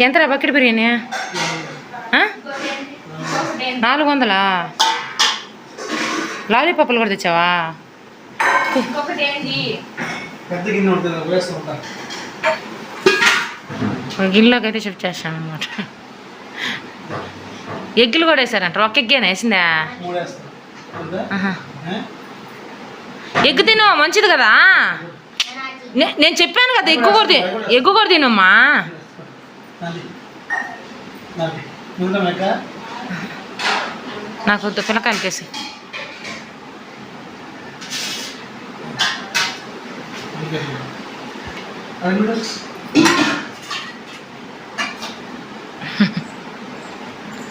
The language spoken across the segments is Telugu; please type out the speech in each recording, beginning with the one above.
ఎంతరా బకెట్ బిర్యానీ? నాలుగు వందలా? లాలీపాప్లు కూడా తెచ్చావా? గిన్నెలోకి అయితే షిఫ్ట్ చేస్తాను అనమాట ఎగ్గులు కూడా వేసారంట ఒక ఎగ్గేనా వేసిందా? ఎగ్గు తిను మంచిది కదా. నే- నేను చెప్పాను కదా ఎగ్గు కూడా తి- ఎగ్గు కూడా తినమ్మా. నాకు వద్దు పిల్లకాయలు నూడిల్స్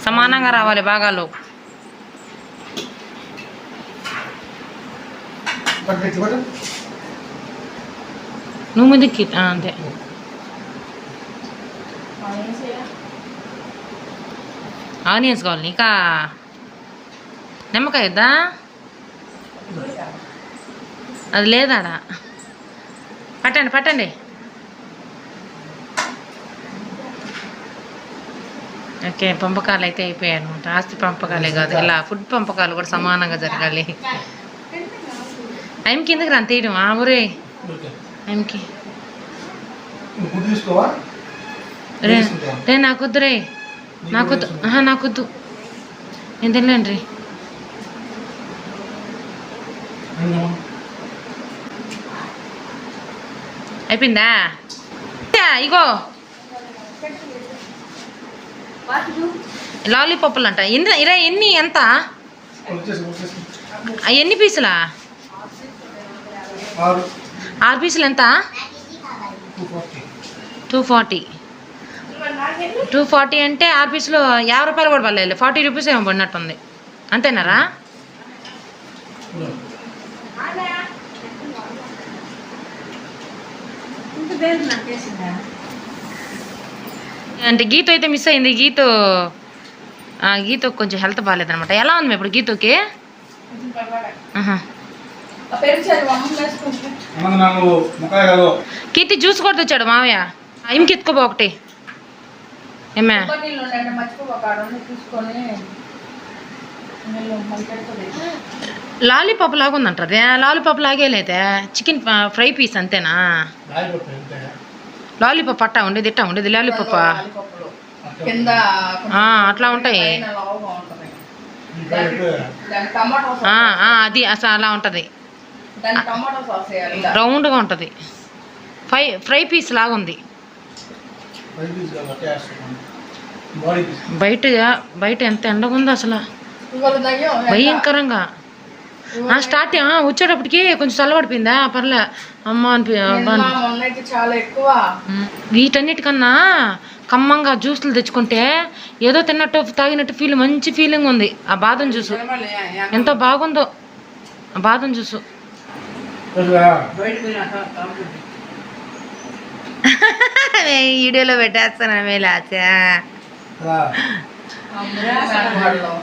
సమానంగా రావాలి భాగాలు. నువ్వు ముందుకి ఆ, అంతే. ఆనియన్స్ కావాలి ఇంకా నిమ్మకాయ వద్దా అది లేదాడా? పట్టండి పట్టండి. ఓకే పంపకాలు అయితే అయిపోయాయి అనమాట ఆస్తి పంపకాలే కాదు. ఇలా ఫుడ్ పంపకాలు కూడా సమానంగా జరగాలి. టైం కిందకి రా తీయడం? ఆ ఊరే. టైంకి తీసుకోవా? రే? రే నాకొద్దు రే. నాకొద్దు. ఆహా నాకొద్దు. నేను తినలేను రే? అయిపోయిందా? ఇగో. లాలీపాప్లు అంట ఎన్ని ఇరా ఎన్ని ఎంత? ఎన్ని పీసులా? ఆరు. పీసులు ఎంత? Two forty. టూ ఫార్టీ అంటే ఆరు పీసులు యాభై రూపాయలు కూడా పడలేదు ఫార్టీ రూపీస్ ఏమో పడినట్టుంది. అంతేనారా? అంటే గీత అయితే మిస్ అయింది. గీత ఆ, గీత కొంచెం హెల్త్ బాగాలేదనమాట ఎలా ఉంది ఇప్పుడు గీతకి? కీర్తి జ్యూస్ కూడా తెచ్చాడు మావయ్య. ఎత్తుకోబో ఒకటి. ఏమే? లాలీపాప్ లాగా ఉందంట అదే లాలీపాప్ లాగే లేదే చికెన్ ఫ్రై పీస్ అంతేనా? లాలీపాప్ అట్టా ఉండేది ఇట్టా ఉండేది లాలీపాప్. అట్లా ఉంటాయి. అది అసలు అలా ఉంటుంది. దానికి టమాటో సాస్ వేయాలి. రౌండ్గా ఉంటుంది. ఫ్రై ఫ్రై పీస్ లాగా ఉంది పది పీస్ కాదు అట్టే వేస్తున్నాను బాడీ పీస్ బయట బయట ఎంత ఎండగా ఉందో అసలు? భయంకరంగా. ఆ, వచ్చేటప్పటికి కొంచెం చల్లబడిపోయిందా? పర్లే. అమ్మ అనిపి చాలా ఎక్కువ. వీటన్నిటికన్నా కమ్మంగా జ్యూసులు తెచ్చుకుంటే ఏదో తిన్నట్టు తాగినట్టు ఫీల్ మంచి ఫీలింగ్ ఉంది. ఆ బాదం జ్యూసు. ఎంతో బాగుందో. ఆ బాదం జ్యూసు. వీడియోలో పెట్టేస్తాను మునక్కాయ వాడలో